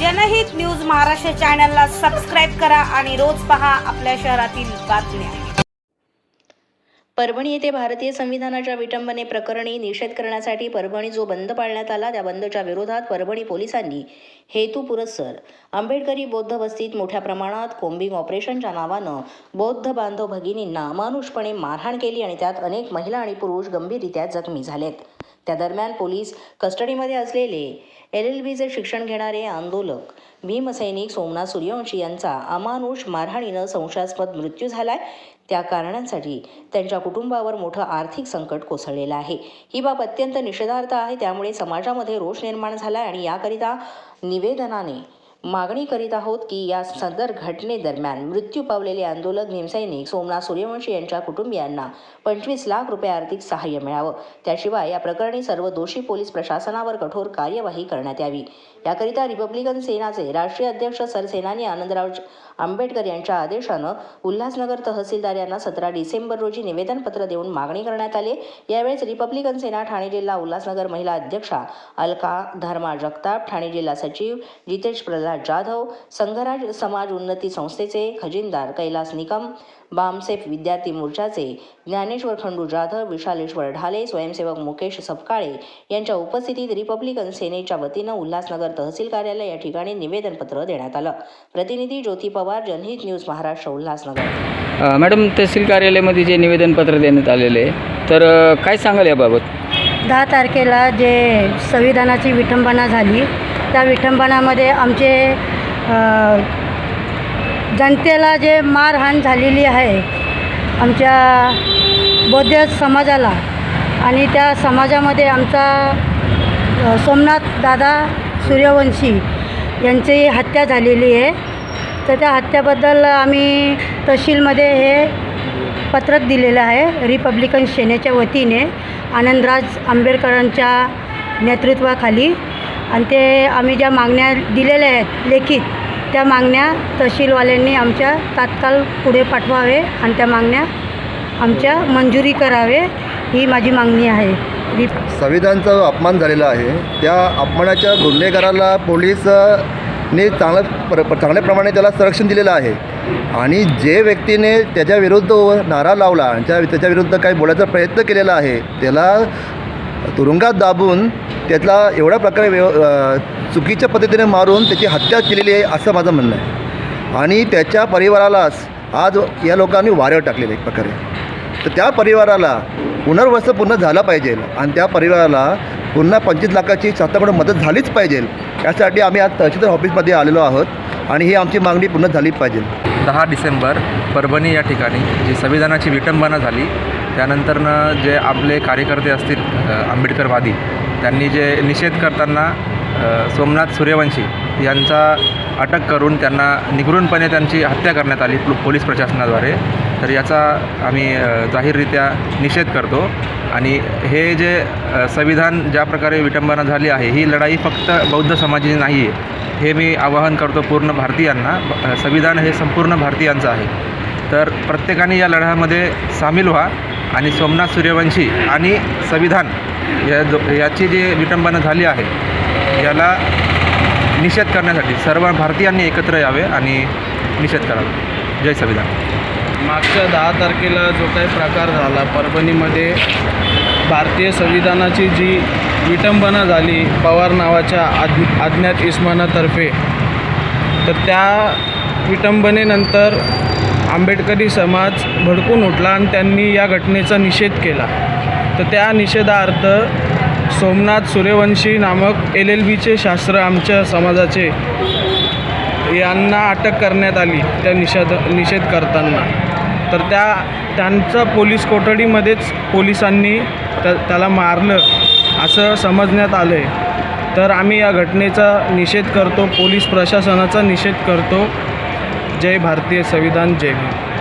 जनहित न्यूज महाराष्ट्र चॅनलला सबस्क्राईब करा आणि रोज पहा आपल्या शहरातील बातम्या. परभणी येथे भारतीय संविधानाच्या विटंबने प्रकरणी निषेध करण्यासाठी परभणी जो बंद पाळण्यात आला त्या बंदच्या विरोधात परभणी पोलिसांनी हेतू पुरस्सर. आंबेडकरी बौद्ध वस्तीत मोठ्या प्रमाणात कोम्बिंग ऑपरेशनच्या नावानं बौद्ध बांधव भगिनींना अमानुषपणे मारहाण केली आणि त्यात अनेक महिला आणि पुरुष गंभीररित्या जखमी झालेत. त्या दरम्यान पोलीस कस्टडीमध्ये असलेले एल एल बीचे शिक्षण घेणारे आंदोलक भीमसैनिक सोमनाथ सूर्यवंशी यांचा अमानुष मारहाणीनं संशयास्पद मृत्यू झालाय. त्या कारणांसाठी त्यांच्या कुटुंबावर मोठं आर्थिक संकट कोसळलेलं आहे. ही बाब अत्यंत निषेधार्थ आहे. त्यामुळे समाजामध्ये रोष निर्माण झाला आहे आणि याकरिता निवेदनाने मागणी करीत आहोत की या सदर घटनेदरम्यान मृत्यू पावलेले आंदोलक भीमसैनिक सोमनाथ सूर्यवंशी यांच्या कुटुंबियांना पंचवीस लाख रुपये आर्थिक सहाय्य मिळावं. त्याशिवाय या प्रकरणी सर्व दोषी पोलीस प्रशासनावर कठोर कार्यवाही करण्यात यावी. याकरिता रिपब्लिकन सेनाचे राष्ट्रीय अध्यक्ष सरसेनानी आनंदराव आंबेडकर यांच्या आदेशानं उल्हासनगर तहसीलदार यांना सतरा डिसेंबर रोजी निवेदनपत्र देऊन मागणी करण्यात आली. यावेळेस रिपब्लिकन सेना ठाणे जिल्हा उल्हासनगर महिला अध्यक्षा अलका धर्मा जगताप ठाणे जिल्हा सचिव जितेश प्रल्हाद जाधव संघराज समाज उन्नती संस्थेचे खजिनदार कैलास निकम बामसेफ विद्यार्थी मोर्चाचे ज्ञानेश्वर खंडू जाधव विशालेश्वर ढाले स्वयंसेवक मुकेश सपकाळे यांच्या उपस्थितीत रिपब्लिकन सेनेच्या वतीनं उल्हासनगर तहसील कार्यालय या ठिकाणी निवेदनपत्र देण्यात आलं. प्रतिनिधी ज्योती पवार जनहित न्यूज महाराष्ट्र उल्हासनगर. मॅडम तहसील कार्यालयामध्ये जे निवेदनपत्र देण्यात आलेले तर काय सांगाल याबाबत? दहा तारखेला जे संविधानाची विटंबना झाली त्या विटंबनामध्ये आमचे जनतेला जे मारहाण झालेली आहे आमच्या बौद्ध समाजाला आणि त्या समाजामध्ये आमचा सोमनाथ दादा सूर्यवंशी यांची हत्या झालेली आहे. तर त्या हत्याबद्दल आम्ही तहसीलमध्ये हे पत्रक दिलेलं आहे रिपब्लिकन सेनेच्या वतीने आनंदराज आंबेडकरांच्या नेतृत्वाखाली. आणि ते आम्ही ज्या मागण्या दिलेल्या आहेत लेखित त्या मागण्या तहसीलवाल्यांनी आमच्या तात्काळ पुढे पाठवावे आणि त्या मागण्या आमच्या मंजुरी करावे ही माझी मागणी आहे. संविधानचा अपमान झालेला आहे त्या अपमानाच्या गुन्हेगाराला पोलिसने चांगलं चांगल्या प्र चांगल्या प्रमाणे त्याला संरक्षण दिलेलं आहे. आणि जे व्यक्तीने त्याच्याविरुद्ध नारा लावला आणि त्या त्याच्याविरुद्ध काही बोलायचा प्रयत्न केलेला आहे त्याला तुरुंगात दाबून त्यातला एवढ्या प्रकारे व्यव चुकीच्या पद्धतीने मारून त्याची हत्या केलेली आहे असं माझं म्हणणं आहे. आणि त्याच्या परिवारालाच आज या लोकांनी वाऱ्यावर टाकलेलं एक प्रकारे. तर त्या परिवाराला पुनर्वस पूर्ण झाला पाहिजे आणि त्या परिवाराला पुन्हा पंचवीस लाखाची शासनाकडून मदत झालीच पाहिजे यासाठी आम्ही आज तहसीलदार ऑफिसमध्ये आलेलो आहोत आणि ही आमची मागणी पूर्ण झाली पाहिजे. दहा डिसेंबर परभणी या ठिकाणी जी संविधानाची विटंबना झाली त्यानंतरनं जे आपले कार्यकर्ते असतील आंबेडकरवादी त्यांनी जे निषेध करताना सोमनाथ सूर्यवंशी यांचा अटक करून त्यांना निगृणपणे त्यांची हत्या करण्यात आली पोलीस प्रशासनाद्वारे. तर याचा आम्ही जाहीररित्या निषेध करतो. आणि हे जे संविधान ज्या प्रकारे विटंबना झाली आहे ही लढाई फक्त बौद्ध समाजाची नाही आहे. हे मी आवाहन करतो पूर्ण भारतीयांना. संविधान हे संपूर्ण भारतीयांचं आहे. तर प्रत्येकाने या लढ्यामध्ये सामील व्हा आणि सोमनाथ सूर्यवंशी आणि संविधान या जो याची जी विटंबना झाली आहे याला निषेध करण्यासाठी सर्व भारतीयांनी एकत्र यावे आणि निषेध करावा. जय संविधान. मागच्या दहा तारखेला जो काही प्रकार झाला परभणीमध्ये भारतीय संविधानाची जी विटंबना झाली पवार नावाच्या आज्ञ अज्ञात इस्मानातर्फे तर त्या विटंबनेनंतर आंबेडकरी समाज भडकून उठला आणि त्यांनी या घटनेचा निषेध केला. तर त्या निषेधार्थ सोमनाथ सूर्यवंशी नामक एल एल बीचे शास्त्र आमच्या समाजाचे यांना अटक करण्यात आली त्या निषेध निषेध करताना. तर त्या त्यांचा पोलीस कोठडीमध्येच पोलिसांनी त्या त्याला मारलं असं समजण्यात आलं आहे तर आम्ही या घटनेचा निषेध करतो पोलीस प्रशासनाचा निषेध करतो. जय भारतीय संविधान जय भीम.